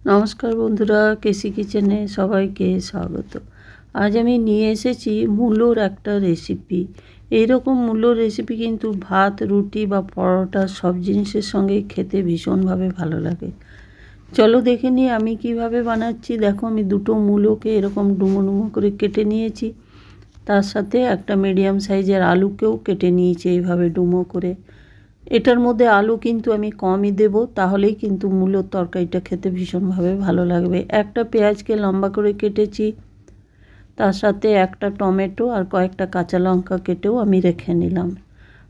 নমস্কার বন্ধুরা, কেসি কিচেনে সবাইকে স্বাগত। আজ আমি নিয়ে এসেছি মূলোর একটা রেসিপি এইরকম মূলোর রেসিপি কিন্তু ভাত, রুটি বা পরোটা সব জিনিসের সঙ্গে খেতে ভীষণভাবে ভালো লাগে। চলো দেখে নিই আমি কীভাবে বানাচ্ছি। দেখো, আমি দুটো মূলোকে এরকম ডুমো ডুমো করে কেটে নিয়েছি। তার সাথে একটা মিডিয়াম সাইজের আলুকেও কেটে নিয়েছি এইভাবে ডুমো করে। এটার মধ্যে আলু কিন্তু আমি কমই দেব, তাহলেই কিন্তু মূলোর তরকারিটা খেতে ভীষণভাবে ভালো লাগবে। একটা পেঁয়াজকে লম্বা করে কেটেছি, তার সাথে একটা টমেটো আর কয়েকটা কাঁচা লঙ্কা কেটেও আমি রেখে নিলাম।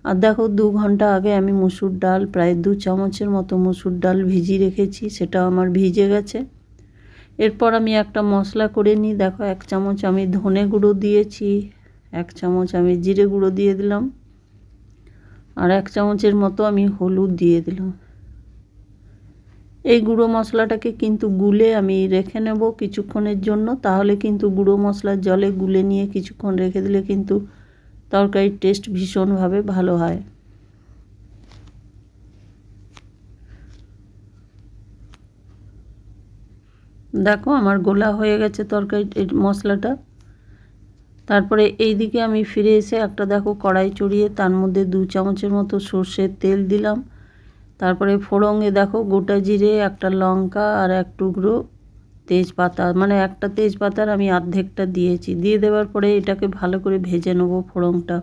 আর দেখো, দু ঘণ্টা আগে আমি মুসুর ডাল, প্রায় দু চামচের মতো মুসুর ডাল ভিজিয়ে রেখেছি সেটা আমার ভিজে গেছে। এরপর আমি একটা মশলা করে নিই, দেখো, এক চামচ আমি ধনে গুঁড়ো দিয়েছি, এক চামচ আমি জিরে গুঁড়ো দিয়ে দিলাম। আর এক চামচের মতো আমি হলুদ দিয়ে দিলাম। এই গুঁড়ো মশলাটাকে কিন্তু গুলে আমি রেখে নেব কিছুক্ষণের জন্য। তাহলে কিন্তু গুঁড়ো মশলার জলে গুলে নিয়ে কিছুক্ষণ রেখে দিলে কিন্তু তরকারির টেস্ট ভীষণভাবে ভালো হয়। দেখো আমার গোলা হয়ে গেছে তরকারি মশলাটা। তারপরে এই দিকে আমি ফিরে এসে একটা দেখো কড়াই চড়িয়ে তার মধ্যে দু চামচের মতো সর্ষের তেল দিলাম। তারপরে ফোড়ঙে দেখো গোটা জিরে, একটা লঙ্কা আর এক টুকরো তেজপাতা। মানে একটা তেজপাতার আমি অর্ধেকটা দিয়েছি। দিয়ে দেওয়ার পরে এটাকে ভালো করে ভেজে নেব ফোড়ংটা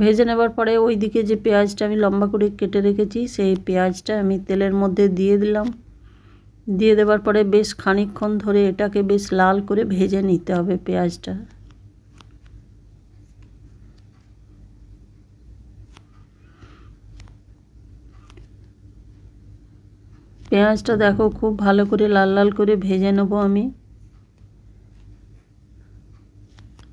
ভেজে নেবার পরে ওই দিকে যে পেঁয়াজটা আমি লম্বা করে কেটে রেখেছি, সেই পেঁয়াজটা আমি তেলের মধ্যে দিয়ে দিলাম। দিয়ে দেওয়ার পরে বেশ খানিকক্ষণ ধরে এটাকে বেশ লাল করে ভেজে নিতে হবে পেঁয়াজটা। পেঁয়াজটা দেখো খুব ভালো করে লাল লাল করে ভেজে নেব আমি।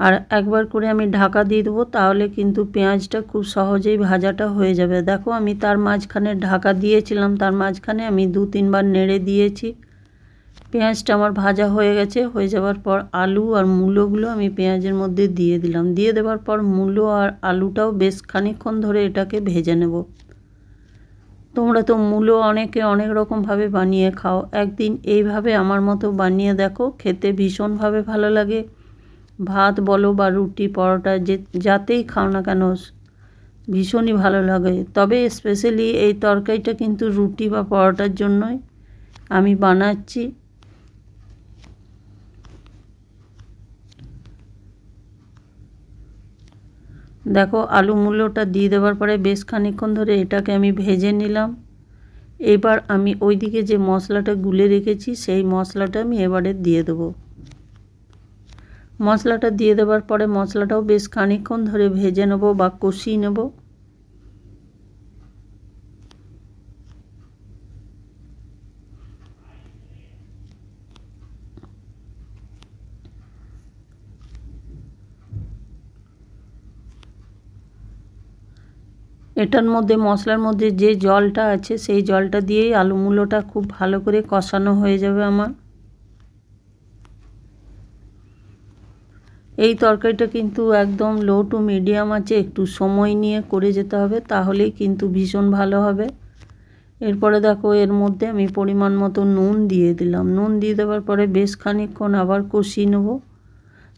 আর একবার করে আমি ঢাকা দিয়ে দেবো, তাহলে কিন্তু পেঁয়াজটা খুব সহজেই ভাজাটা হয়ে যাবে। দেখো আমি তার মাঝখানে ঢাকা দিয়েছিলাম, তার মাঝখানে আমি দু তিনবার নেড়ে দিয়েছি। পেঁয়াজটা আমার ভাজা হয়ে গেছে, হয়ে যাওয়ার পর আলু আর মূলোগুলো আমি পেঁয়াজের মধ্যে দিয়ে দিলাম। দিয়ে দেওয়ার পর মূলো আর আলুটাও বেশ খানিকক্ষণ ধরে এটাকে ভেজে নেব। তোমরা তো মূলো অনেকে অনেক রকমভাবে বানিয়ে খাও। একদিন এইভাবে আমার মতো বানিয়ে দেখো, খেতে ভীষণভাবে ভালো লাগে। ভাত বলো বা রুটি, পরোটা যে, যাতেই খাও না কেন, ভীষণই ভালো লাগে। তবে স্পেশালি এই তরকারিটা কিন্তু রুটি বা পরোটার জন্যই আমি বানাচ্ছি। দেখো, আলু মূল্যটা দিয়ে দেওয়ার পরে বেশ খানিক্ষণ ধরে এটাকে আমি ভেজে নিলাম। এবার আমি ওইদিকে যে মশলাটা গুলে রেখেছি, সেই মশলাটা আমি এবারে দিয়ে দেবো। মশলাটা দিয়ে দেওয়ার পরে মশলাটাও বেশ খানিক্ষণ ধরে ভেজে নেব বা কষিয়ে নেব। এটার মধ্যে, মশলার মধ্যে যে জলটা আছে, সেই জলটা দিয়েই আলু মূলোটা খুব ভালো করে কষানো হয়ে যাবে আমার। এই তরকারিটা কিন্তু একদম লো টু মিডিয়াম আছে, একটু সময় নিয়ে করে যেতে হবে, তাহলেই কিন্তু ভীষণ ভালো হবে। এরপরে দেখো, এর মধ্যে আমি পরিমাণ মতো নুন দিয়ে দিলাম। নুন দিয়ে দেওয়ার পরে বেশ খানিকক্ষণ আবার কষিয়ে নেব।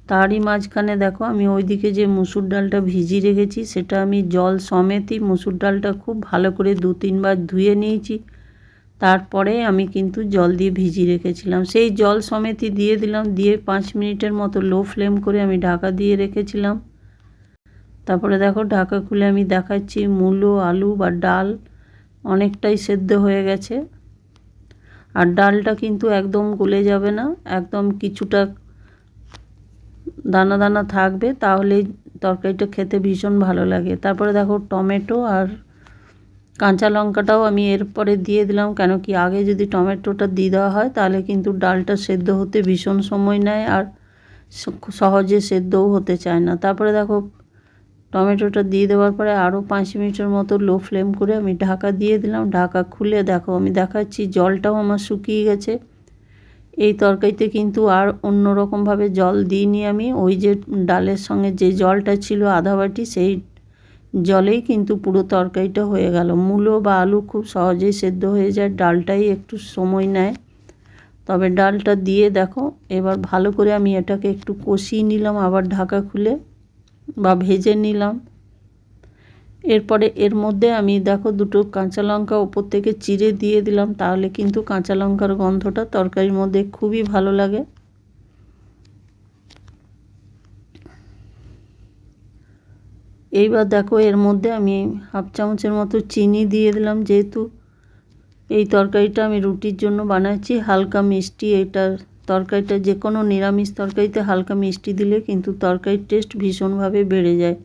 তারই মাঝখানে দেখো, আমি ওইদিকে যে মুসুর ডালটা ভিজিয়ে রেখেছি, সেটা আমি জল সমেতই মুসুর ডালটা খুব ভালো করে দু তিনবার ধুয়ে নিয়েছি। তারপরে আমি কিন্তু জল দিয়ে ভিজিয়ে রেখেছিলাম। সেই জল সমেতই দিয়ে দিলাম, দিয়ে পাঁচ মিনিটের মতো লো ফ্লেম করে আমি ঢাকা দিয়ে রেখেছিলাম। তারপরে দেখো ঢাকা খুলে আমি দেখাচ্ছি মূলো, আলু বা ডাল অনেকটাই সেদ্ধ হয়ে গেছে। আর ডালটা কিন্তু একদম গলে যাবে না, একদম কিছুটা দানা দানা থাকবে তাহলেই তরকারিটা খেতে ভীষণ ভালো লাগে। তারপরে দেখো টমেটো আর কাঁচা লঙ্কাটাও আমি এরপরে দিয়ে দিলাম, কেন কি আগে যদি টমেটোটা দিয়ে দেওয়া হয় তাহলে কিন্তু ডালটা সেদ্ধ হতে ভীষণ সময় নেয় আর সহজে সেদ্ধও হতে চায় না। তারপরে দেখো, টমেটোটা দিয়ে দেওয়ার পরে আরও পাঁচ মিনিটের মতো লো ফ্লেম করে আমি ঢাকা দিয়ে দিলাম। ঢাকা খুলে দেখো, আমি দেখাচ্ছি জলটাও আমার শুকিয়ে গেছে। এই তরকারিতে কিন্তু আর অন্য রকমভাবে জল দিইনি আমি। ওই যে ডালের সঙ্গে যে জলটা ছিল আধা বাটি, সেই জলেই কিন্তু পুরো তরকারিটা হয়ে গেল। মূলো বা আলু খুব সহজেই সেদ্ধ হয়ে যায়, ডালটাই একটু সময় নেয়। তবে ডালটা দিয়ে দেখো, এবার ভালো করে আমি এটাকে একটু কষিয়ে নিলাম, আবার ঢাকা খুলে বা ভেজে নিলাম। এরপরে এর মধ্যে আমি দেখো দুটো কাঁচা লঙ্কা ওপর থেকে চিড়ে দিয়ে দিলাম, তাহলে কিন্তু কাঁচা লঙ্কার গন্ধটা তরকারির মধ্যে খুবই ভালো লাগে। এইবার দেখো এর মধ্যে আমি হাফ চামচের মতো চিনি দিয়ে দিলাম যেহেতু। এই তরকারিটা আমি রুটির জন্য বানাচ্ছি, হালকা মিষ্টি এটার তরকারিটা যে কোনো নিরামিষ তরকারিতে হালকা মিষ্টি দিলে কিন্তু তরকারির টেস্ট ভীষণভাবে বেড়ে যায়।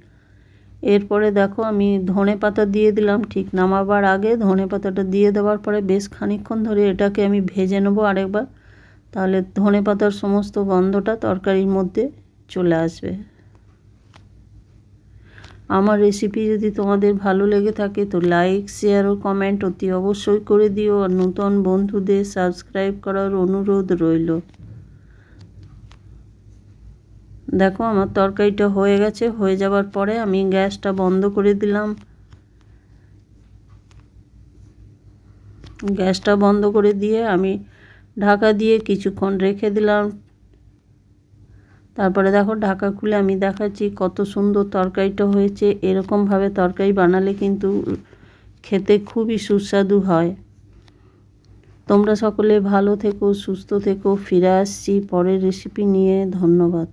এরপরে দেখো আমি ধনে পাতা দিয়ে দিলাম, ঠিক নামাবার আগে ধনে পাতাটা দিয়ে দেওয়ার পরে বেশ খানিক্ষণ ধরে এটাকে আমি ভেজে নেব আরেকবার, তাহলে ধনে পাতার সমস্ত গন্ধটা তরকারির মধ্যে চলে আসবে। আমার রেসিপি যদি তোমাদের ভালো লেগে থাকে তো লাইক শেয়ার ও কমেন্ট অতি অবশ্যই করে দিও। আর নতুন বন্ধুদের সাবস্ক্রাইব করার অনুরোধ রইল। দেখো আমার তরকারিটা হয়ে গেছে। হয়ে যাওয়ার পরে আমি গ্যাসটা বন্ধ করে দিলাম। গ্যাসটা বন্ধ করে দিয়ে আমি ঢাকা দিয়ে কিছুক্ষণ রেখে দিলাম। তারপরে দেখো ঢাকা খুলে আমি দেখাচ্ছি কত সুন্দর তরকারিটা হয়েছে। এরকমভাবে তরকারি বানালে কিন্তু খেতে খুবই সুস্বাদু হয়। তোমরা সকলে ভালো থেকো, সুস্থ থেকো। ফিরে আসছি পরের রেসিপি নিয়ে। ধন্যবাদ।